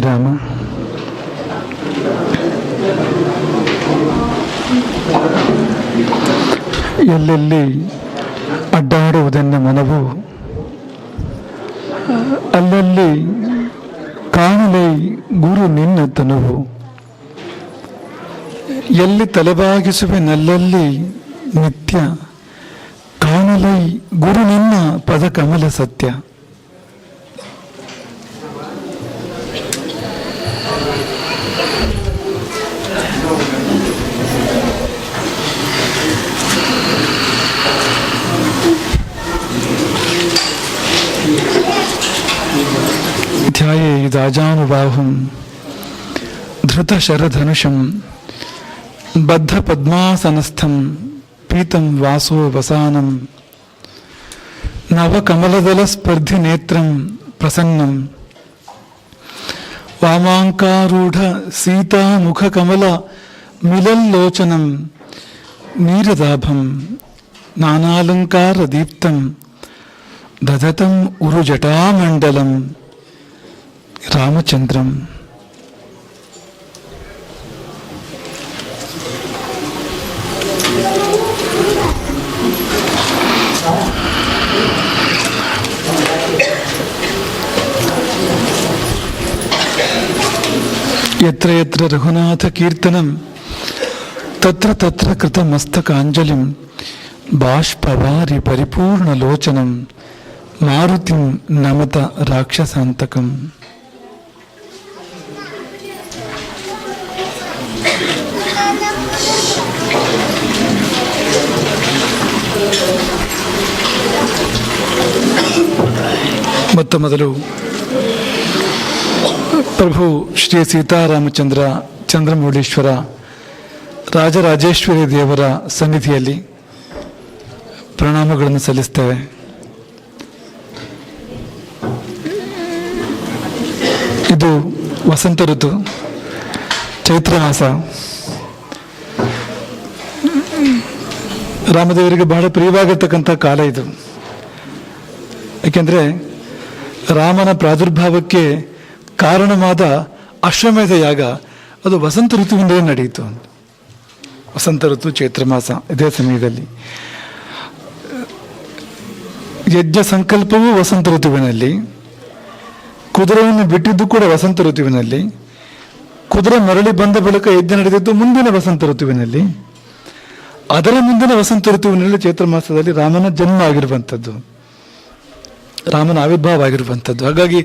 ವಿರಾಮ ಎಲ್ಲೆಲ್ಲಿ ಅಡ್ಡಾಡುವುದನ್ನು ಮನವು, ಅಲ್ಲಲ್ಲಿ ಕಾಣಲೈ ಗುರು ನಿನ್ನ ತನುವು ಎಲ್ಲಿ ತಲೆಬಾಗಿಸುವೆ ನಲ್ಲಲ್ಲಿ ನಿತ್ಯ, ಕಾಣಲೈ ಗುರು ನಿನ್ನ ಪದ ಕಮಲ ಸತ್ಯ. రాజానుబాహం ధృతశరధనుషం బద్ధ పద్మాసనస్థం పీతం వాసో వసానం నవకమలదల స్పర్ధి నేత్రం ప్రసన్నం వామాంకారూఢ సీతాముఖకమల మిలల్లోచనం నీరదాభం నానాలంకారదీప్తం దదతం ఉరుజటామండలం రామచంద్రం. ఎత్ర ఎత్ర రఘునాథ కీర్తనం తత్ర తత్ర కృతమస్తకాంజలిం బాష్పవారి పరిపూర్ణలోచనం మారుతిం నమత రాక్షసాంతకం. ಮೊತ್ತ ಮೊದಲು ಪ್ರಭು ಶ್ರೀ ಸೀತಾರಾಮಚಂದ್ರ ಚಂದ್ರಮೌಳೀಶ್ವರ ರಾಜರಾಜೇಶ್ವರಿ ದೇವರ ಸನ್ನಿಧಿಯಲ್ಲಿ ಪ್ರಣಾಮಗಳನ್ನು ಸಲ್ಲಿಸ್ತೇವೆ. ಇದು ವಸಂತ ಋತು, ಚೈತ್ರ ಮಾಸ. ರಾಮದೇವರಿಗೆ ಬಹಳ ಪ್ರಿಯವಾಗಿರ್ತಕ್ಕಂಥ ಕಾಲ ಇದು. ಯಾಕೆಂದರೆ ರಾಮನ ಪ್ರಾದುರ್ಭಾವಕ್ಕೆ ಕಾರಣವಾದ ಅಶ್ವಮೇಧ ಯಾಗ, ಅದು ವಸಂತ ಋತುವಿನಲ್ಲೇ ನಡೆಯಿತು ವಸಂತ ಋತು ಚೈತ್ರ ಮಾಸ ಇದೇ ಸಮಯದಲ್ಲಿ. ಯಜ್ಞ ಸಂಕಲ್ಪವೂ ವಸಂತ ಋತುವಿನಲ್ಲಿ. ಕುದುರೆಯನ್ನು ಬಿಟ್ಟಿದ್ದು ಕೂಡ ವಸಂತ ಋತುವಿನಲ್ಲಿ. ಕುದುರೆ ಮರಳಿ ಬಂದ ಬಳಿಕ ಯಜ್ಞ ನಡೆದಿದ್ದು ಮುಂದಿನ ವಸಂತ ಋತುವಿನಲ್ಲಿ. ಅದರ ಮುಂದಿನ ವಸಂತ ಋತುವಿನಲ್ಲಿ ಚೈತ್ರ ಮಾಸದಲ್ಲಿ ರಾಮನ ಜನ್ಮ ಆಗಿರುವಂಥದ್ದು. ರಾಮನ ಆವಿರ್ಭಾವ ಆಗಿರುವಂಥದ್ದು. ಹಾಗಾಗಿ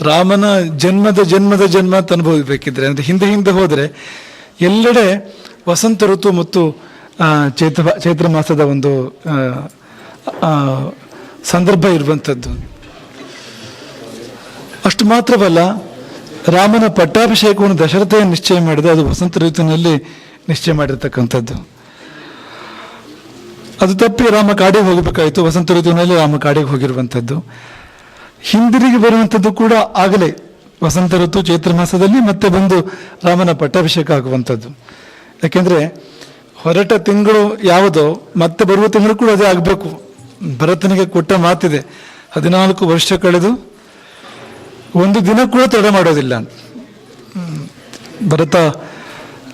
ರಾಮನ ಜನ್ಮದ ಜನ್ಮದ ಜನ್ಮ ಅಂತ ಅನುಭವಿಸಬೇಕಿದ್ರೆ ಅಂದರೆ ಹಿಂದೆ ಹಿಂದೆ ಹೋದರೆ ಎಲ್ಲೆಡೆ ವಸಂತ ಋತು ಮತ್ತು ಚೈತ್ರ ಚೈತ್ರ ಮಾಸದ ಒಂದು ಸಂದರ್ಭ ಇರುವಂಥದ್ದು. ಅಷ್ಟು ಮಾತ್ರವಲ್ಲ, ರಾಮನ ಪಟ್ಟಾಭಿಷೇಕವನ್ನು ದಶರಥೆಯ ನಿಶ್ಚಯ ಮಾಡಿದ, ಅದು ವಸಂತ ಋತುವಿನಲ್ಲಿ ನಿಶ್ಚಯ ಮಾಡಿರ್ತಕ್ಕಂಥದ್ದು. ಅದು ತಪ್ಪಿ ರಾಮ ಕಾಡಿಗೆ ಹೋಗಬೇಕಾಯಿತು. ವಸಂತ ಋತುವಿನಲ್ಲಿ ರಾಮ ಕಾಡಿಗೆ ಹೋಗಿರುವಂಥದ್ದು. ಹಿಂದಿರುಗಿ ಬರುವಂಥದ್ದು ಕೂಡ ಆಗಲೇ ವಸಂತ ಋತು, ಚೈತ್ರ ಮಾಸದಲ್ಲಿ ಮತ್ತೆ ಬಂದು ರಾಮನ ಪಟ್ಟಾಭಿಷೇಕ ಆಗುವಂಥದ್ದು. ಯಾಕೆಂದರೆ ಹೊರಟ ತಿಂಗಳು ಯಾವುದೋ, ಮತ್ತೆ ಬರುವ ತಿಂಗಳು ಕೂಡ ಅದೇ ಆಗಬೇಕು. ಭರತನಿಗೆ ಕೊಟ್ಟ ಮಾತಿದೆ, ಹದಿನಾಲ್ಕು ವರ್ಷ ಕಳೆದು ಒಂದು ದಿನ ಕೂಡ ತಡೆ ಮಾಡೋದಿಲ್ಲ. ಭರತ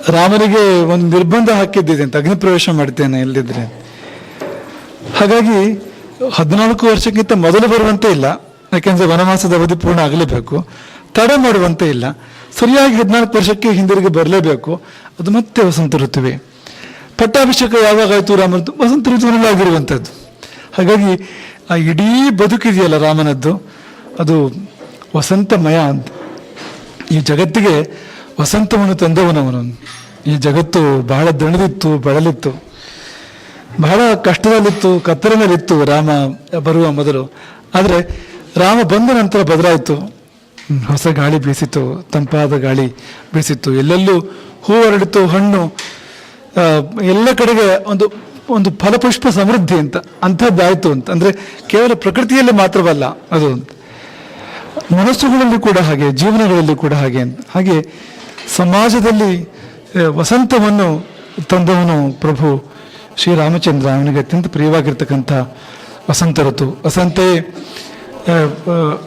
ರಾಮನಿಗೆ ಒಂದು ನಿರ್ಬಂಧ ಹಾಕಿದ್ದಿದೆ ಅಂತ ಅಗ್ನಿ ಪ್ರವೇಶ ಮಾಡ್ತೇನೆ ಎಲ್ಲಿದ್ರೆ ಹಾಗಾಗಿ ಹದಿನಾಲ್ಕು ವರ್ಷಕ್ಕಿಂತ ಮೊದಲು ಬರುವಂತೆ ಇಲ್ಲ. ಯಾಕೆಂದರೆ ವನವಾಸದ ಅವಧಿ ಪೂರ್ಣ ಆಗಲೇಬೇಕು. ತಡೆ ಮಾಡುವಂತೆ ಇಲ್ಲ. ಸರಿಯಾಗಿ ಹದಿನಾಲ್ಕು ವರ್ಷಕ್ಕೆ ಹಿಂದಿರುಗಿ ಬರಲೇಬೇಕು. ಅದು ಮತ್ತೆ ವಸಂತ ಋತುವೆ. ಪಟ್ಟಾಭಿಷೇಕ ಯಾವಾಗ ಆಯಿತು ರಾಮನದ್ದು? ವಸಂತ ಋತುವಿನಲ್ಲಿ ಆಗಿರುವಂಥದ್ದು ಹಾಗಾಗಿ ಆ ಇಡೀ ಬದುಕಿದೆಯಲ್ಲ ರಾಮನದ್ದು. ಅದು ವಸಂತಮಯ ಅಂತ. ಈ ಜಗತ್ತಿಗೆ ವಸಂತವನ್ನು ತಂದವನವನು. ಈ ಜಗತ್ತು ಬಹಳ ದಣದಿತ್ತು, ಬಳಲಿತ್ತು. ಬಹಳ ಕಷ್ಟದಲ್ಲಿತ್ತು, ಕತ್ತರಿನಲ್ಲಿತ್ತು ರಾಮ ಬರುವ ಮೊದಲು. ಆದರೆ ರಾಮ ಬಂದ ನಂತರ ಬದಲಾಯಿತು. ಹೊಸ ಗಾಳಿ ಬೀಸಿತು, ತಂಪಾದ ಗಾಳಿ ಬೀಸಿತ್ತು ಎಲ್ಲೆಲ್ಲೂ ಹೂ ಹರಡಿತು, ಹಣ್ಣು ಎಲ್ಲ ಕಡೆಗೆ ಒಂದು ಒಂದು ಫಲಪುಷ್ಪ ಸಮೃದ್ಧಿ ಅಂತ ಅಂಥದ್ದಾಯಿತು ಅಂತ. ಅಂದರೆ ಕೇವಲ ಪ್ರಕೃತಿಯಲ್ಲಿ ಮಾತ್ರವಲ್ಲ, ಅದು ಅಂತ. ಮನಸ್ಸುಗಳಲ್ಲಿ ಕೂಡ ಹಾಗೆ, ಜೀವನಗಳಲ್ಲಿ ಕೂಡ ಹಾಗೆ ಅಂತ. ಹಾಗೆ ಸಮಾಜದಲ್ಲಿ ವಸಂತವನ್ನು ತಂದವನು ಪ್ರಭು. ಶ್ರೀರಾಮಚಂದ್ರ ಅವನಿಗೆ ಅತ್ಯಂತ ಪ್ರಿಯವಾಗಿರ್ತಕ್ಕಂಥ ವಸಂತ ಋತು. ವಸಂತೆ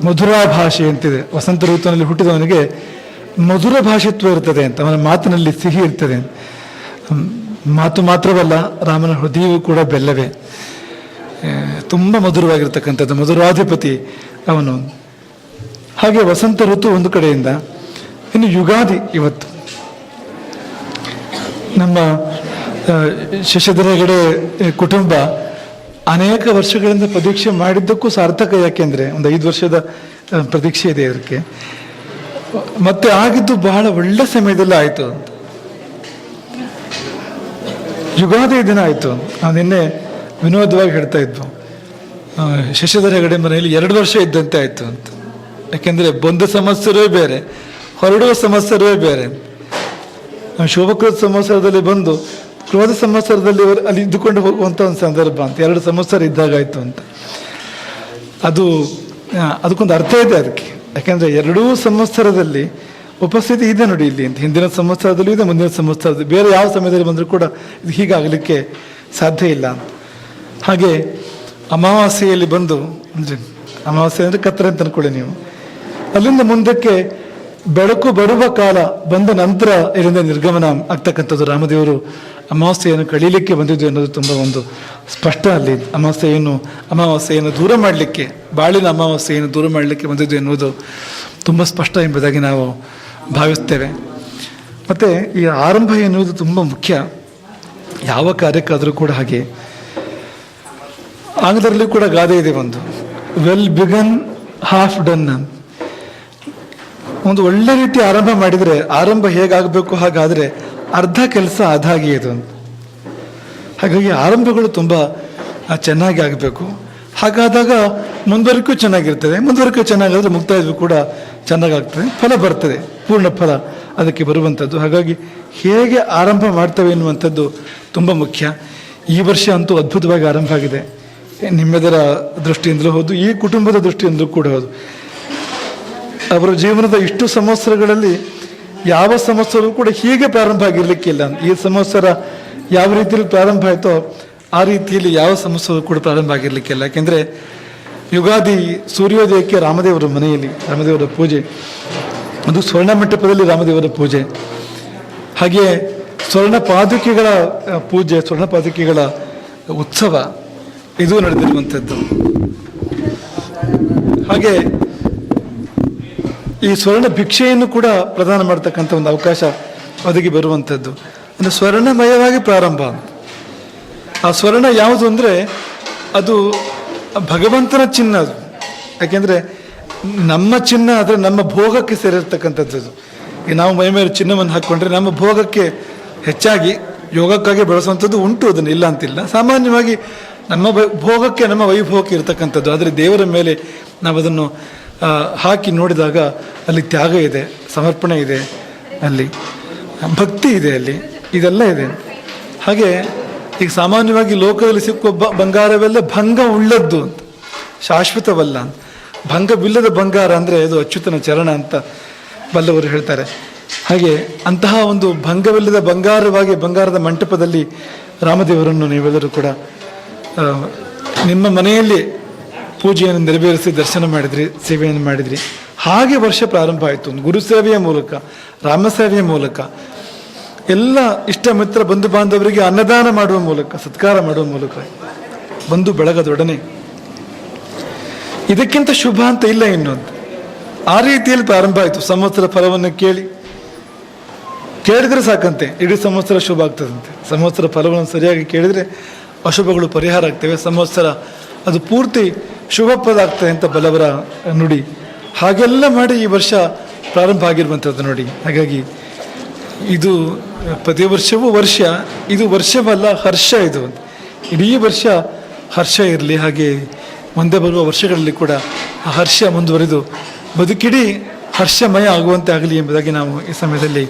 ಮಧುರ ಭಾಷೆ ಅಂತಿದೆ. ವಸಂತ ಋತುವಿನಲ್ಲಿ ಹುಟ್ಟಿದವನಿಗೆ ಮಧುರ ಭಾಷಿತ್ವ ಇರ್ತದೆ ಅಂತ, ಅವನ ಮಾತಿನಲ್ಲಿ ಸಿಹಿ ಇರ್ತದೆ ಮಾತು ಮಾತ್ರವಲ್ಲ, ರಾಮನ ಹೃದಯವೂ ಕೂಡ ಬೆಲ್ಲವೇ. ತುಂಬ ಮಧುರವಾಗಿರ್ತಕ್ಕಂಥದ್ದು, ಮಧುರಾಧಿಪತಿ ಅವನು. ಹಾಗೆ ವಸಂತ ಋತು ಒಂದು ಕಡೆಯಿಂದ, ಇನ್ನು ಯುಗಾದಿ ಇವತ್ತು. ನಮ್ಮ ಶಶಿಧರ ಹೆಗಡೆ ಕುಟುಂಬ ಅನೇಕ ವರ್ಷಗಳಿಂದ ಪ್ರತೀಕ್ಷೆ ಮಾಡಿದ್ದಕ್ಕೂ ಸಾರ್ಥಕ ಯಾಕೆಂದ್ರೆ ಒಂದು ಐದು ವರ್ಷದ ಪ್ರತೀಕ್ಷೆ ಇದೆ ಅದಕ್ಕೆ ಮತ್ತೆ ಆಗಿದ್ದು ಬಹಳ ಒಳ್ಳೆ ಸಮಯದಲ್ಲಿ ಆಯಿತು ಅಂತ. ಯುಗಾದಿ ದಿನ ಆಯಿತು ನಾವು ನಿನ್ನೆ ವಿನೋದವಾಗಿ ಹೇಳ್ತಾ ಇದ್ವು. ಶಶಿಧರ ಹೆಗಡೆ ಮನೆಯಲ್ಲಿ ಎರಡು ವರ್ಷ ಇದ್ದಂತೆ ಆಯಿತು ಅಂತ. ಯಾಕೆಂದರೆ ಬಂದ ಸಮಸ್ಯರೇ ಬೇರೆ, ಹೊರಡುವ ಸಮಸ್ಯರೇ ಬೇರೆ. ಶೋಭಕೃತ ಸಂವತ್ಸರದಲ್ಲಿ ಬಂದು ಕ್ರೋಧ ಸಂವತ್ಸರದಲ್ಲಿ ಅವರು ಅಲ್ಲಿ ಇದ್ದುಕೊಂಡು ಹೋಗುವಂಥ ಒಂದು ಸಂದರ್ಭ ಅಂತ. ಎರಡು ಸಂವತ್ಸರ ಇದ್ದಾಗಾಯಿತು ಅಂತ. ಅದು ಅದಕ್ಕೊಂದು ಅರ್ಥ ಇದೆ ಅದಕ್ಕೆ. ಯಾಕೆಂದರೆ ಎರಡೂ ಸಂವತ್ಸರದಲ್ಲಿ ಉಪಸ್ಥಿತಿ ಇದೆ ನೋಡಿ ಇಲ್ಲಿ ಅಂತ. ಹಿಂದಿನ ಸಂವತ್ಸರದಲ್ಲೂ ಇದೆ, ಮುಂದಿನ ಸಂವತ್ಸರದಲ್ಲಿ ಬೇರೆ ಯಾವ ಸಮಯದಲ್ಲಿ ಬಂದರೂ ಕೂಡ ಇದು ಹೀಗಾಗಲಿಕ್ಕೆ ಸಾಧ್ಯ ಇಲ್ಲ ಅಂತ. ಹಾಗೆ ಅಮಾವಾಸ್ಯೆಯಲ್ಲಿ ಬಂದು, ಅಂದರೆ ಅಮಾವಾಸ್ಯೆ ಅಂದರೆ ಕತ್ತರೆ ಅಂತ ಅಂದ್ಕೊಳ್ಳಿ ನೀವು. ಅಲ್ಲಿಂದ ಮುಂದಕ್ಕೆ ಬೆಳಕು ಬರುವ ಕಾಲ ಬಂದ ನಂತರ ಇದರಿಂದ ನಿರ್ಗಮನ ಆಗ್ತಕ್ಕಂಥದ್ದು ರಾಮದೇವರು ಅಮಾವಾಸ್ಯೆಯನ್ನು ಕಳೀಲಿಕ್ಕೆ ಬಂದಿದ್ದು ಅನ್ನೋದು ತುಂಬ ಒಂದು ಸ್ಪಷ್ಟ ಅಲ್ಲಿ. ಅಮಾವಾಸ್ಯೆಯನ್ನು ಅಮಾವಾಸ್ಯೆಯನ್ನು ದೂರ ಮಾಡಲಿಕ್ಕೆ, ಬಾಳಿನ ಅಮಾವಾಸ್ಯೆಯನ್ನು ದೂರ ಮಾಡಲಿಕ್ಕೆ ಬಂದಿದ್ದು ಎನ್ನುವುದು ತುಂಬ ಸ್ಪಷ್ಟ ಎಂಬುದಾಗಿ ನಾವು ಭಾವಿಸ್ತೇವೆ. ಮತ್ತು ಈ ಆರಂಭ ಎನ್ನುವುದು ತುಂಬ ಮುಖ್ಯ. ಯಾವ ಕಾರ್ಯಕ್ಕಾದರೂ ಕೂಡ ಹಾಗೆ. ಆಂಗ್ಲದಲ್ಲಿ ಕೂಡ ಗಾದೆ ಇದೆ ಒಂದು. ವೆಲ್ ಬಿಗನ್ ಹಾಫ್ ಡನ್ ಒಂದು ಒಳ್ಳೆ ರೀತಿ ಆರಂಭ ಮಾಡಿದರೆ ಆರಂಭ ಹೇಗಾಗಬೇಕು ಹಾಗಾದರೆ ಅರ್ಧ ಕೆಲಸ ಅದಾಗಿ ಇದು ಅಂತ. ಹಾಗಾಗಿ ಆರಂಭಗಳು ತುಂಬ ಚೆನ್ನಾಗಿ ಆಗಬೇಕು. ಹಾಗಾದಾಗ ಮುಂದುವರಿಕೂ ಚೆನ್ನಾಗಿರ್ತದೆ. ಮುಂದುವರಿಕೆ ಚೆನ್ನಾಗಾದರೆ ಮುಕ್ತಾಯವು ಕೂಡ ಚೆನ್ನಾಗಾಗ್ತದೆ. ಫಲ ಬರ್ತದೆ. ಪೂರ್ಣ ಫಲ ಅದಕ್ಕೆ ಬರುವಂಥದ್ದು ಹಾಗಾಗಿ ಹೇಗೆ ಆರಂಭ ಮಾಡ್ತೇವೆ ಎನ್ನುವಂಥದ್ದು ತುಂಬ ಮುಖ್ಯ. ಈ ವರ್ಷ ಅಂತೂ ಅದ್ಭುತವಾಗಿ ಆರಂಭ ಆಗಿದೆ. ನಿಮ್ಮೆದರ ದೃಷ್ಟಿಯಿಂದಲೂ ಹೌದು, ಈ ಕುಟುಂಬದ ದೃಷ್ಟಿಯಿಂದಲೂ ಕೂಡ ಹೌದು. ಅವರ ಜೀವನದ ಇಷ್ಟು ಸಂವತ್ಸರಗಳಲ್ಲಿ ಯಾವ ಸಂವತ್ಸರವೂ ಕೂಡ ಹೀಗೆ ಪ್ರಾರಂಭ ಆಗಿರ್ಲಿಕ್ಕಿಲ್ಲ. ಈ ಸಂವತ್ಸರ ಯಾವ ರೀತಿಯಲ್ಲಿ ಪ್ರಾರಂಭ ಆಯಿತೋ ಆ ರೀತಿಯಲ್ಲಿ ಯಾವ ಸಂವತ್ಸರ ಕೂಡ ಪ್ರಾರಂಭ ಆಗಿರ್ಲಿಕ್ಕಿಲ್ಲ. ಯಾಕೆಂದರೆ ಯುಗಾದಿ ಸೂರ್ಯೋದಯಕ್ಕೆ ರಾಮದೇವರ ಮನೆಯಲ್ಲಿ, ರಾಮದೇವರ ಪೂಜೆ, ಅದು ಸ್ವರ್ಣ ಮಂಟಪದಲ್ಲಿ ರಾಮದೇವರ ಪೂಜೆ. ಹಾಗೆ ಸ್ವರ್ಣ ಪಾದುಕೆಗಳ ಪೂಜೆ, ಸ್ವರ್ಣ ಪಾದುಕೆಗಳ ಉತ್ಸವ ಇದು ನಡೆದಿರುವಂಥದ್ದು. ಹಾಗೆ ಈ ಸ್ವರ್ಣ ಭಿಕ್ಷೆಯನ್ನು ಕೂಡ ಪ್ರದಾನ ಮಾಡ್ತಕ್ಕಂಥ ಒಂದು ಅವಕಾಶ ಒದಗಿ ಬರುವಂಥದ್ದು. ಅಂದರೆ ಸ್ವರ್ಣಮಯವಾಗಿ ಪ್ರಾರಂಭ. ಆ ಸ್ವರ್ಣ ಯಾವುದು ಅಂದರೆ ಅದು ಭಗವಂತನ ಚಿನ್ನ ಅದು. ಯಾಕೆಂದರೆ ನಮ್ಮ ಚಿನ್ನ ಆದರೆ ನಮ್ಮ ಭೋಗಕ್ಕೆ ಸೇರಿರ್ತಕ್ಕಂಥದ್ದು. ಈಗ ನಾವು ಮೈ ಮೇಲೆ ಚಿನ್ನವನ್ನು ಹಾಕ್ಕೊಂಡ್ರೆ ನಮ್ಮ ಭೋಗಕ್ಕೆ ಹೆಚ್ಚಾಗಿ ಯೋಗಕ್ಕಾಗಿ ಬಳಸುವಂಥದ್ದು ಉಂಟು ಅದನ್ನು, ಇಲ್ಲ ಅಂತಿಲ್ಲ. ಸಾಮಾನ್ಯವಾಗಿ ನಮ್ಮ ಭೋಗಕ್ಕೆ, ನಮ್ಮ ವೈಭವಕ್ಕೆ ಇರತಕ್ಕಂಥದ್ದು. ಆದರೆ ದೇವರ ಮೇಲೆ ನಾವು ಅದನ್ನು ಹಾಕಿ ನೋಡಿದಾಗ ಅಲ್ಲಿ ತ್ಯಾಗ ಇದೆ, ಸಮರ್ಪಣೆ ಇದೆ ಅಲ್ಲಿ. ಭಕ್ತಿ ಇದೆ ಅಲ್ಲಿ, ಇದೆಲ್ಲ ಇದೆ. ಹಾಗೆ ಈಗ ಸಾಮಾನ್ಯವಾಗಿ ಲೋಕದಲ್ಲಿ ಸಿಕ್ಕುವ ಬ- ಬಂಗಾರವೆಲ್ಲ ಭಂಗ ಉಳ್ಳದ್ದು ಅಂತ, ಶಾಶ್ವತವಲ್ಲ ಅಂತ. ಭಂಗವಿಲ್ಲದ ಬಂಗಾರ ಅಂದರೆ ಅದು ಅಚ್ಯುತನ ಚರಣ ಅಂತ ಬಲ್ಲವರು ಹೇಳ್ತಾರೆ. ಹಾಗೆ ಅಂತಹ ಒಂದು ಭಂಗವಿಲ್ಲದ ಬಂಗಾರವಾಗಿ ಬಂಗಾರದ ಮಂಟಪದಲ್ಲಿ ರಾಮದೇವರನ್ನು ನೀವೆಲ್ಲರೂ ಕೂಡ ನಿಮ್ಮ ಮನೆಯಲ್ಲಿ ಪೂಜೆಯನ್ನು ನೆರವೇರಿಸಿ ದರ್ಶನ ಮಾಡಿದ್ರಿ, ಸೇವೆಯನ್ನು ಮಾಡಿದ್ರಿ. ಹಾಗೆ ವರ್ಷ ಪ್ರಾರಂಭ ಆಯಿತು. ಗುರು ಸೇವೆಯ ಮೂಲಕ, ರಾಮ ಸೇವೆಯ ಮೂಲಕ, ಎಲ್ಲ ಇಷ್ಟ ಮಿತ್ರ ಬಂಧು ಬಾಂಧವರಿಗೆ ಅನ್ನದಾನ ಮಾಡುವ ಮೂಲಕ, ಸತ್ಕಾರ ಮಾಡುವ ಮೂಲಕ ಬಂಧು ಬೆಳಗದೊಡನೆ. ಇದಕ್ಕಿಂತ ಶುಭ ಅಂತ ಇಲ್ಲ ಇನ್ನೊಂದು ಆ ರೀತಿಯಲ್ಲಿ ಪ್ರಾರಂಭ ಆಯಿತು. ಸಂವತ್ಸರ ಫಲವನ್ನು ಕೇಳಿ. ಕೇಳಿದ್ರೆ ಸಾಕಂತೆ. ಇಡೀ ಸಂವತ್ಸರ ಶುಭ ಆಗ್ತದಂತೆ. ಸಂವತ್ಸರ ಫಲವನ್ನು ಸರಿಯಾಗಿ ಕೇಳಿದ್ರೆ ಅಶುಭಗಳು ಪರಿಹಾರ ಆಗ್ತವೆ. ಸಂವತ್ಸರ ಅದು ಪೂರ್ತಿ ಶುಭಪ್ರದ ಆಗ್ತದೆ ಅಂತ ಬಲವರ ನುಡಿ. ಹಾಗೆಲ್ಲ ಮಾಡಿ ಈ ವರ್ಷ ಪ್ರಾರಂಭ ಆಗಿರುವಂಥದ್ದು ನೋಡಿ. ಹಾಗಾಗಿ ಇದು ಪ್ರತಿ ವರ್ಷವೂ ವರ್ಷ, ಇದು ವರ್ಷವಲ್ಲ, ಹರ್ಷ ಇದು. ಇಡೀ ವರ್ಷ ಹರ್ಷ ಇರಲಿ, ಹಾಗೆ ಮುಂದೆ ಬರುವ ವರ್ಷಗಳಲ್ಲಿ ಕೂಡ ಆ ಹರ್ಷ ಮುಂದುವರೆದು ಬದುಕಿಡೀ ಹರ್ಷಮಯ ಆಗುವಂತೆ ಆಗಲಿ ಎಂಬುದಾಗಿ ನಾವು ಈ ಸಮಯದಲ್ಲಿ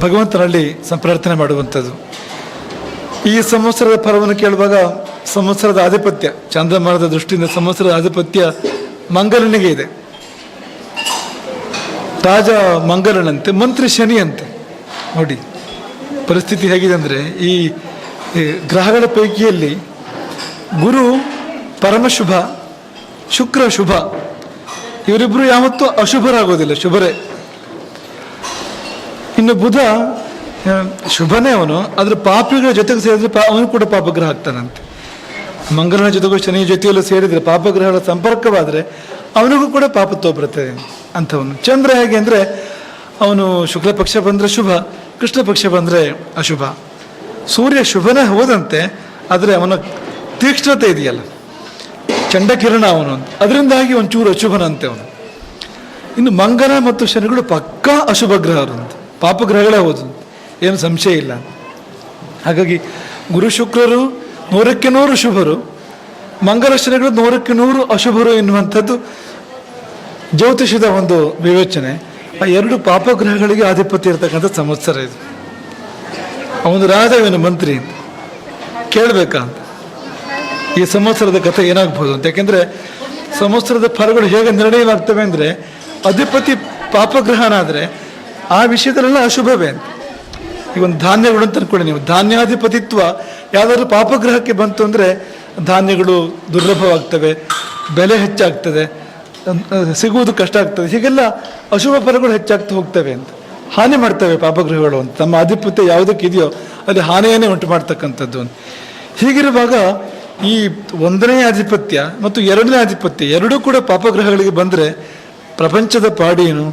ಭಗವಂತನಲ್ಲಿ ಸಂಪ್ರಾರ್ಥನೆ ಮಾಡುವಂಥದ್ದು. ಈ ಸಂವತ್ಸರದ ಫಲವನ್ನು ಕೇಳುವಾಗ ಸಂವತ್ಸರದ ಆಧಿಪತ್ಯ, ಚಂದ್ರಮಾನದ ದೃಷ್ಟಿಯಿಂದ ಸಂವತ್ಸರದ ಆಧಿಪತ್ಯ ಮಂಗಲನಿಗೆ ಇದೆ. ರಾಜ ಮಂಗಲನಂತೆ, ಮಂತ್ರಿ ಶನಿಯಂತೆ. ನೋಡಿ, ಪರಿಸ್ಥಿತಿ ಹೇಗಿದೆ ಅಂದರೆ ಈ ಗ್ರಹಗಳ ಪೈಕಿಯಲ್ಲಿ ಗುರು ಪರಮಶುಭ ಶುಕ್ರ ಶುಭ ಇವರಿಬ್ಬರು ಯಾವತ್ತೂ ಅಶುಭರಾಗೋದಿಲ್ಲ, ಶುಭರೇ. ಇನ್ನು ಬುಧ ಶುಭನೇ ಅವನು, ಆದರೆ ಪಾಪಿಗಳ ಜೊತೆಗೆ ಸೇರಿದ್ರೆ ಅವನು ಕೂಡ ಪಾಪಗ್ರಹ ಆಗ್ತಾನಂತೆ. ಮಂಗಲನ ಜೊತೆಗೂ ಶನಿ ಜೊತೆಯಲ್ಲೂ ಸೇರಿದರೆ ಪಾಪಗ್ರಹಗಳ ಸಂಪರ್ಕವಾದರೆ ಅವನಿಗೂ ಕೂಡ ಪಾಪತ್ವ ಬರುತ್ತೆ ಅಂಥವನು. ಚಂದ್ರ ಹೇಗೆ ಅಂದರೆ ಅವನು ಶುಕ್ಲ ಪಕ್ಷ ಬಂದರೆ ಶುಭ, ಕೃಷ್ಣ ಪಕ್ಷ ಬಂದರೆ ಅಶುಭ. ಸೂರ್ಯ ಶುಭನೇ ಹೋದಂತೆ ಆದರೆ ಅವನ ತೀಕ್ಷ್ಣತೆ ಇದೆಯಲ್ಲ. ಚಂಡಕಿರಣ ಅವನು ಅದರಿಂದಾಗಿ ಒಂಚೂರು ಅಶುಭನಂತೆ ಅವನು. ಇನ್ನು ಮಂಗನ ಮತ್ತು ಶನಿಗಳು ಪಕ್ಕಾ ಅಶುಭ ಗ್ರಹರು ಅಂತ. ಪಾಪಗ್ರಹಗಳೇ ಹೋದಂತೆ ಏನು ಸಂಶಯ ಇಲ್ಲ. ಹಾಗಾಗಿ ಗುರು ಶುಕ್ರರು ನೂರಕ್ಕೆ ನೂರು ಶುಭರು ಮಂಗಲ ನೂರಕ್ಕೆ ನೂರು ಅಶುಭರು ಎನ್ನುವಂಥದ್ದು ಜ್ಯೋತಿಷದ ಒಂದು ವಿವೇಚನೆ. ಆ ಎರಡು ಪಾಪಗ್ರಹಗಳಿಗೆ ಆಧಿಪತ್ಯ ಇರತಕ್ಕಂಥ ಸಂವತ್ಸರ ಇದು. ಅವನು ರಾಜವೇನು ಮಂತ್ರಿ ಅಂತ ಕೇಳಬೇಕಾ ಅಂತ. ಈ ಸಂವತ್ಸರದ ಕಥೆ ಏನಾಗ್ಬೋದು ಅಂತ. ಯಾಕೆಂದ್ರೆ ಸಂವತ್ಸರದ ಫಲಗಳು ಹೇಗೆ ನಿರ್ಣಯವಾಗ್ತವೆ ಅಂದರೆ ಅಧಿಪತಿ ಪಾಪಗ್ರಹನಾದರೆ ಆ ವಿಷಯದಲ್ಲೆಲ್ಲ ಅಶುಭವೇ ಅಂತ. ಈಗ ಒಂದು ಧಾನ್ಯಗಳು ಅಂತ ಅನ್ಕೊಳ್ಳಿ ನೀವು. ಧಾನ್ಯಾಧಿಪತಿತ್ವ ಯಾವ್ದಾದ್ರು ಪಾಪಗ್ರಹಕ್ಕೆ ಬಂತು ಅಂದರೆ ಧಾನ್ಯಗಳು ದುರ್ಲಭವಾಗ್ತವೆ, ಬೆಲೆ ಹೆಚ್ಚಾಗ್ತದೆ ಸಿಗುವುದು ಕಷ್ಟ ಆಗ್ತದೆ. ಹೀಗೆಲ್ಲ ಅಶುಭ ಫಲಗಳು ಹೆಚ್ಚಾಗ್ತಾ ಹೋಗ್ತವೆ ಅಂತ. ಹಾನಿ ಮಾಡ್ತವೆ ಪಾಪಗ್ರಹಗಳು ಅಂತ. ತಮ್ಮ ಆಧಿಪತ್ಯ ಯಾವುದಕ್ಕೆ ಇದೆಯೋ ಅಲ್ಲಿ ಹಾನಿಯನ್ನೇ ಉಂಟು ಮಾಡ್ತಕ್ಕಂಥದ್ದು ಅಂತ. ಹೀಗಿರುವಾಗ ಈ ಒಂದನೇ ಆಧಿಪತ್ಯ ಮತ್ತು ಎರಡನೇ ಆಧಿಪತ್ಯ ಎರಡೂ ಕೂಡ ಪಾಪಗ್ರಹಗಳಿಗೆ ಬಂದರೆ ಪ್ರಪಂಚದ ಪಾಡೇನು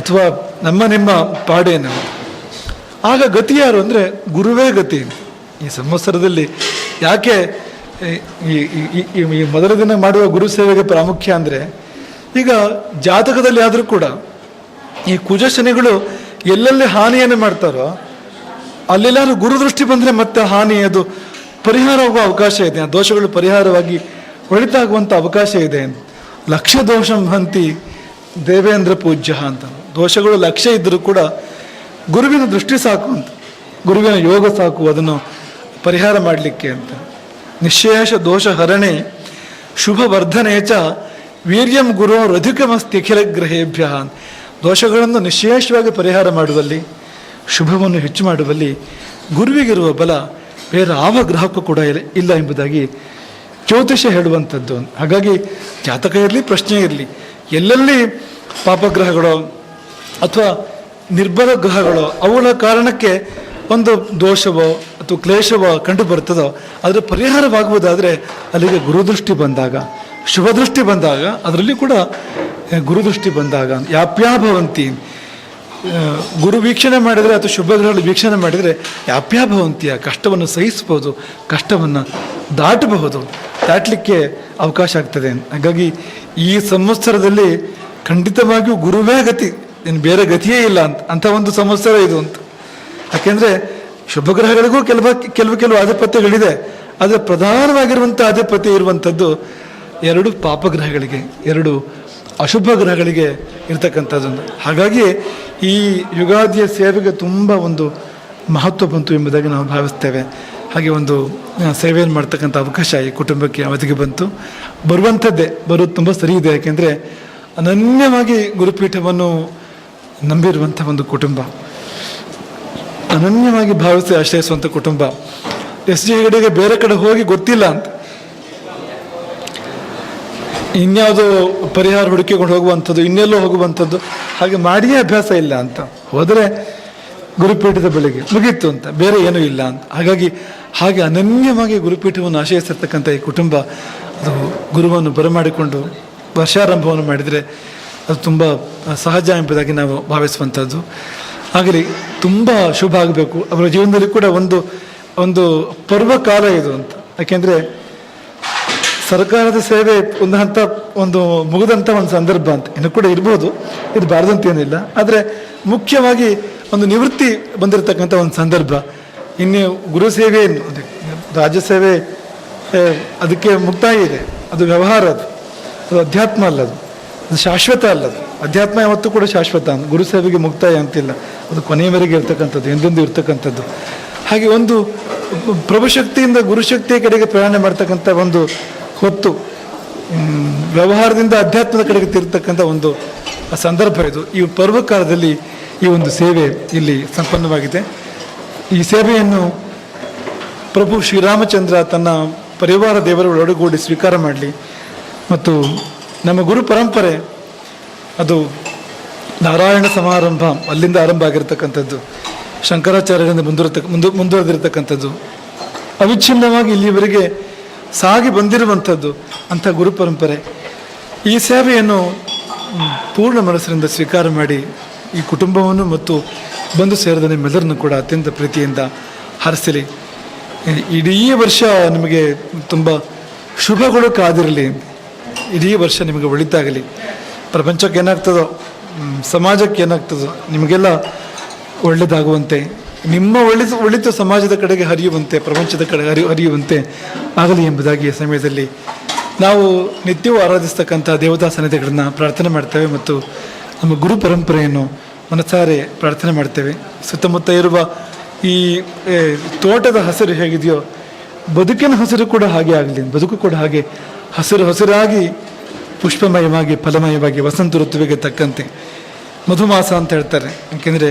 ಅಥವಾ ನಮ್ಮ ನಿಮ್ಮ ಪಾಡೇನು? ಆಗ ಗತಿ ಯಾರು ಅಂದರೆ ಗುರುವೇ ಗತಿ. ಈ ಸಂವತ್ಸರದಲ್ಲಿ ಯಾಕೆ ಈ ಮೊದಲ ದಿನ ಮಾಡುವ ಗುರು ಸೇವೆಗೆ ಪ್ರಾಮುಖ್ಯ ಅಂದರೆ ಈಗ ಜಾತಕದಲ್ಲಿ ಆದರೂ ಕೂಡ ಈ ಕುಜ ಶನಿಗಳು ಎಲ್ಲೆಲ್ಲಿ ಹಾನಿಯನ್ನು ಮಾಡ್ತಾರೋ ಅಲ್ಲೆಲ್ಲಾದ್ರೂ ಗುರುದೃಷ್ಟಿ ಬಂದರೆ ಮತ್ತೆ ಹಾನಿ, ಅದು ಪರಿಹಾರ ಆಗುವ ಅವಕಾಶ ಇದೆ. ಆ ದೋಷಗಳು ಪರಿಹಾರವಾಗಿ ಒಳಿತಾಗುವಂಥ ಅವಕಾಶ ಇದೆ ಲಕ್ಷ ದೋಷಂ ಹಂತಿ ದೇವೇಂದ್ರ ಪೂಜ್ಯ ಅಂತ. ದೋಷಗಳು ಲಕ್ಷ್ಯ ಇದ್ದರೂ ಕೂಡ ಗುರುವಿನ ದೃಷ್ಟಿ ಸಾಕು ಅಂತ. ಗುರುವಿನ ಯೋಗ ಸಾಕು, ಅದನ್ನು ಪರಿಹಾರ ಮಾಡಲಿಕ್ಕೆ ಅಂತ. ನಿಶೇಷ ದೋಷ ಹರಣೆ ಶುಭ ವರ್ಧನೆ ಚ ವೀರ್ಯಂ ಗುರು ರಧಿಕಮಸ್ತಿ ಅಖಿಲ ಗ್ರಹೇಭ್ಯ ದೋಷಗಳನ್ನು ನಿಶೇಷವಾಗಿ ಪರಿಹಾರ ಮಾಡುವಲ್ಲಿ, ಶುಭವನ್ನು ಹೆಚ್ಚು ಮಾಡುವಲ್ಲಿ ಗುರುವಿಗಿರುವ ಬಲ ಬೇರೆ ಯಾವ ಗ್ರಹಕ್ಕೂ ಕೂಡ ಇಲ್ಲ- ಇಲ್ಲ ಎಂಬುದಾಗಿ ಜ್ಯೋತಿಷ ಹೇಳುವಂಥದ್ದು. ಹಾಗಾಗಿ ಜಾತಕ ಇರಲಿ, ಪ್ರಶ್ನೆ ಇರಲಿ, ಎಲ್ಲೆಲ್ಲಿ ಪಾಪಗ್ರಹಗಳು ಅಥವಾ ನಿರ್ಬಲ ಗ್ರಹಗಳು, ಅವುಗಳ ಕಾರಣಕ್ಕೆ ಒಂದು ದೋಷವೋ ಅಥವಾ ಕ್ಲೇಶ ಕಂಡು ಬರ್ತದೋ ಅದರ ಪರಿಹಾರವಾಗುವುದಾದರೆ ಅಲ್ಲಿಗೆ ಗುರುದೃಷ್ಟಿ ಬಂದಾಗ. ಶುಭ ದೃಷ್ಟಿ ಬಂದಾಗ, ಅದರಲ್ಲಿ ಕೂಡ ಗುರುದೃಷ್ಟಿ ಬಂದಾಗ. ಯಾಪ್ಯಾಭವಂತಿ. ಗುರು ವೀಕ್ಷಣೆ ಮಾಡಿದರೆ ಅಥವಾ ಶುಭ ಗ್ರಹಗಳು ವೀಕ್ಷಣೆ ಮಾಡಿದರೆ ಯಾಪ್ಯಾಭವಂತಿಯ, ಕಷ್ಟವನ್ನು ಸಹಿಸಬಹುದು, ಕಷ್ಟವನ್ನು ದಾಟಬಹುದು, ದಾಟಲಿಕ್ಕೆ ಅವಕಾಶ ಆಗ್ತದೆ. ಹಾಗಾಗಿ ಈ ಸಂವತ್ಸರದಲ್ಲಿ ಖಂಡಿತವಾಗಿಯೂ ಗುರುವೇ ಗತಿ. ಇನ್ನು ಬೇರೆ ಗತಿಯೇ ಇಲ್ಲ ಅಂತ ಅಂಥ ಒಂದು ಸಂವತ್ಸರ ಇದು ಅಂತ. ಯಾಕೆಂದರೆ ಶುಭ ಕೆಲವ ಕೆಲವು ಕೆಲವು ಆಧಿಪತ್ಯಗಳಿದೆ, ಆದರೆ ಪ್ರಧಾನವಾಗಿರುವಂಥ ಆಧಿಪತ್ಯ ಇರುವಂಥದ್ದು ಎರಡು ಪಾಪಗ್ರಹಗಳಿಗೆ, ಎರಡು ಅಶುಭ ಗ್ರಹಗಳಿಗೆ ಇರ್ತಕ್ಕಂಥದ್ದು ಹಾಗಾಗಿ ಈ ಯುಗಾದಿಯ ಸೇವೆಗೆ ತುಂಬ ಒಂದು ಮಹತ್ವ ಬಂತು ಎಂಬುದಾಗಿ ನಾವು ಭಾವಿಸ್ತೇವೆ. ಹಾಗೆ ಒಂದು ಸೇವೆಯನ್ನು ಮಾಡ್ತಕ್ಕಂಥ ಅವಕಾಶ ಈ ಕುಟುಂಬಕ್ಕೆ ಅವಧಿಗೆ ಬಂತು. ಬರುವಂಥದ್ದೇ ಬರೋದು ತುಂಬ ಸರಿ ಇದೆ, ಯಾಕೆಂದರೆ ಅನನ್ಯವಾಗಿ ಗುರುಪೀಠವನ್ನು ನಂಬಿರುವಂಥ ಒಂದು ಕುಟುಂಬ. ಅನನ್ಯವಾಗಿ ಭಾವಿಸಿ ಆಶ್ರಯಿಸುವಂಥ ಕುಟುಂಬ. ಎಸ್ ಜಿ ಹೆಗಡೆಗೆ ಬೇರೆ ಕಡೆ ಹೋಗಿ ಗೊತ್ತಿಲ್ಲ ಅಂತ. ಇನ್ಯಾವುದೋ ಪರಿಹಾರ ಹುಡುಕಿಕೊಂಡು ಹೋಗುವಂಥದ್ದು, ಇನ್ನೆಲ್ಲೋ ಹೋಗುವಂಥದ್ದು, ಹಾಗೆ ಮಾಡಿಯೇ ಅಭ್ಯಾಸ ಇಲ್ಲ ಅಂತ. ಹೋದರೆ ಗುರುಪೀಠದ ಬಳಿಗೆ ಮುಗೀತು ಅಂತ, ಬೇರೆ ಏನೂ ಇಲ್ಲ ಅಂತ. ಹಾಗಾಗಿ ಹಾಗೆ ಅನನ್ಯವಾಗಿ ಗುರುಪೀಠವನ್ನು ಆಶ್ರಯಿಸಿರ್ತಕ್ಕಂಥ ಈ ಕುಟುಂಬ, ಅದು ಗುರುವನ್ನು ಬರಮಾಡಿಕೊಂಡು ವರ್ಷಾರಂಭವನ್ನು ಮಾಡಿದರೆ ಅದು ತುಂಬ ಸಹಜ ಎಂಬುದಾಗಿ ನಾವು ಭಾವಿಸುವಂಥದ್ದು. ಆಗಲಿ ತುಂಬ ಶುಭ ಆಗಬೇಕು. ಅವರ ಜೀವನದಲ್ಲಿ ಕೂಡ ಒಂದು ಒಂದು ಪರ್ವಕಾಲ ಇದು ಅಂತ. ಯಾಕೆಂದರೆ ಸರ್ಕಾರದ ಸೇವೆ ಒಂದು ಹಂತ ಒಂದು ಮುಗಿದಂಥ ಒಂದು ಸಂದರ್ಭ ಅಂತ. ಇನ್ನು ಕೂಡ ಇರ್ಬೋದು. ಇದು ಬಾರದಂತೇನಿಲ್ಲ ಆದರೆ ಮುಖ್ಯವಾಗಿ ಒಂದು ನಿವೃತ್ತಿ ಬಂದಿರತಕ್ಕಂಥ ಒಂದು ಸಂದರ್ಭ. ಇನ್ನು ಗುರು ಸೇವೆ ರಾಜ್ಯ ಸೇವೆ ಅದಕ್ಕೆ ಮುಕ್ತಾಯ ಇದೆ. ಅದು ವ್ಯವಹಾರ ಅದು. ಅದು ಅಧ್ಯಾತ್ಮ ಅಲ್ಲ ಅದು. ಅದು ಶಾಶ್ವತ ಅಲ್ಲ ಅದು. ಅಧ್ಯಾತ್ಮ ಯಾವತ್ತೂ ಕೂಡ ಶಾಶ್ವತ. ಗುರು ಸೇವೆಗೆ ಮುಕ್ತಾಯ ಅಂತಿಲ್ಲ. ಅದು ಕೊನೆಯವರೆಗೆ ಇರ್ತಕ್ಕಂಥದ್ದು, ಎಂದೆಂದು ಇರ್ತಕ್ಕಂಥದ್ದು. ಹಾಗೆ ಒಂದು ಪ್ರಭುಶಕ್ತಿಯಿಂದ ಗುರುಶಕ್ತಿಯ ಕಡೆಗೆ ಪ್ರಯಾಣ ಮಾಡ್ತಕ್ಕಂಥ ಒಂದು ಹೊತ್ತು ವ್ಯವಹಾರದಿಂದ ಅಧ್ಯಾತ್ಮದ ಕಡೆಗೆ ತಿರ್ತಕ್ಕಂಥ ಒಂದು ಸಂದರ್ಭ ಇದು. ಈ ಪರ್ವಕಾಲದಲ್ಲಿ ಈ ಒಂದು ಸೇವೆ ಇಲ್ಲಿ ಸಂಪನ್ನವಾಗಿದೆ. ಈ ಸೇವೆಯನ್ನು ಪ್ರಭು ಶ್ರೀರಾಮಚಂದ್ರ ತನ್ನ ಪರಿವಾರ ದೇವರುಗಳೊಡಗೂಡಿ ಸ್ವೀಕಾರ ಮಾಡಲಿ ಮತ್ತು ನಮ್ಮ ಗುರು ಪರಂಪರೆ, ಅದು ನಾರಾಯಣ ಸಮಾರಂಭ ಅಲ್ಲಿಂದ ಆರಂಭ ಆಗಿರ್ತಕ್ಕಂಥದ್ದು, ಶಂಕರಾಚಾರ್ಯರಿಂದ ಮುಂದುವರಿತ, ಮುಂದು, ಮುಂದುವರೆದಿರತಕ್ಕಂಥದ್ದು, ಅವಿಚ್ಛಿನ್ನವಾಗಿ ಇಲ್ಲಿವರೆಗೆ ಸಾಗಿ ಬಂದಿರುವಂಥದ್ದು ಅಂಥ ಗುರು ಪರಂಪರೆ. ಈ ಸೇವೆಯನ್ನು ಪೂರ್ಣ ಮನಸ್ಸಿನಿಂದ ಸ್ವೀಕಾರ ಮಾಡಿ ಈ ಕುಟುಂಬವನ್ನು ಮತ್ತು ಬಂದು ಸೇರಿದ ನಿಮ್ಮೆಲ್ಲರನ್ನು ಕೂಡ ಅತ್ಯಂತ ಪ್ರೀತಿಯಿಂದ ಹರಿಸಲಿ. ಇಡೀ ವರ್ಷ ನಿಮಗೆ ತುಂಬ ಶುಭಗಳು ಕಾದಿರಲಿ. ಇಡೀ ವರ್ಷ ನಿಮಗೆ ಒಳಿತಾಗಲಿ. ಪ್ರಪಂಚಕ್ಕೆ ಏನಾಗ್ತದೋ ಸಮಾಜಕ್ಕೆ ಏನಾಗ್ತದೋ, ನಿಮಗೆಲ್ಲ ಒಳ್ಳೆಯದಾಗುವಂತೆ ನಿಮ್ಮ ಒಳಿತು ಒಳಿತು ಸಮಾಜದ ಕಡೆಗೆ ಹರಿಯುವಂತೆ, ಪ್ರಪಂಚದ ಕಡೆ ಹರಿ, ಹರಿಯುವಂತೆ ಆಗಲಿ ಎಂಬುದಾಗಿ ಈ ಸಮಯದಲ್ಲಿ ನಾವು ನಿತ್ಯವೂ ಆರಾಧಿಸ್ತಕ್ಕಂಥ ದೇವತಾ ಸನ್ನಿಧಿಗಳನ್ನು ಪ್ರಾರ್ಥನೆ ಮಾಡ್ತೇವೆ ಮತ್ತು ನಮ್ಮ ಗುರು ಪರಂಪರೆಯನ್ನು ಮನಸಾರೆ ಪ್ರಾರ್ಥನೆ ಮಾಡ್ತೇವೆ. ಸುತ್ತಮುತ್ತ ಇರುವ ಈ ತೋಟದ ಹಸಿರು ಹೇಗಿದೆಯೋ, ಬದುಕಿನ ಹಸಿರು ಕೂಡ ಹಾಗೆ ಆಗಲಿ, ಬದುಕು ಕೂಡ ಹಾಗೆ ಹಸಿರು ಹಸಿರಾಗಿ ಪುಷ್ಪಮಯವಾಗಿ, ಫಲಮಯವಾಗಿ, ವಸಂತ ಋತುವಿಗೆ ತಕ್ಕಂತೆ ಮಧುಮಾಸ ಅಂತ ಹೇಳ್ತಾರೆ. ಯಾಕೆಂದರೆ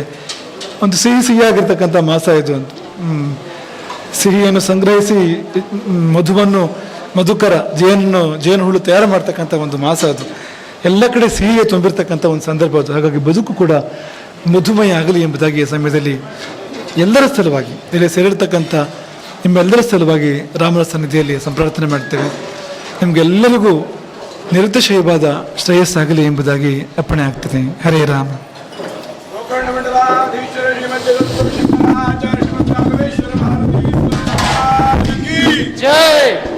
ಒಂದು ಸಿಹಿ ಸಿಹಿಯಾಗಿರ್ತಕ್ಕಂಥ ಮಾಸ ಇದು ಅಂತ. ಸಿಹಿಯನ್ನು ಸಂಗ್ರಹಿಸಿ ಮಧುವನ್ನು, ಮಧುಕರ, ಜೇನನ್ನು ಜೇನು ಹುಳು ತಯಾರು ಮಾಡ್ತಕ್ಕಂಥ ಒಂದು ಮಾಸ ಅದು. ಎಲ್ಲ ಕಡೆ ಸಿಹಿಗೆ ತುಂಬಿರ್ತಕ್ಕಂಥ ಒಂದು ಸಂದರ್ಭ ಅದು. ಹಾಗಾಗಿ ಬದುಕು ಕೂಡ ಮಧುಮಯ ಆಗಲಿ ಎಂಬುದಾಗಿ ಈ ಸಮಯದಲ್ಲಿ ಎಲ್ಲರ ಸಲುವಾಗಿ, ಇಲ್ಲಿ ಸೇರಿರ್ತಕ್ಕಂಥ ನಿಮ್ಮೆಲ್ಲರ ಸಲುವಾಗಿ ರಾಮನ ಸನ್ನಿಧಿಯಲ್ಲಿ ಸಂಪ್ರಾರ್ಥನೆ ಮಾಡ್ತೇವೆ. ನಿಮಗೆಲ್ಲರಿಗೂ ನಿರತಿಶಯವಾದ ಶ್ರೇಯಸ್ಸಾಗಲಿ ಎಂಬುದಾಗಿ ಅರ್ಪಣೆ ಆಗ್ತದೆ. ಹರೇ ರಾಮ. ಜೈ!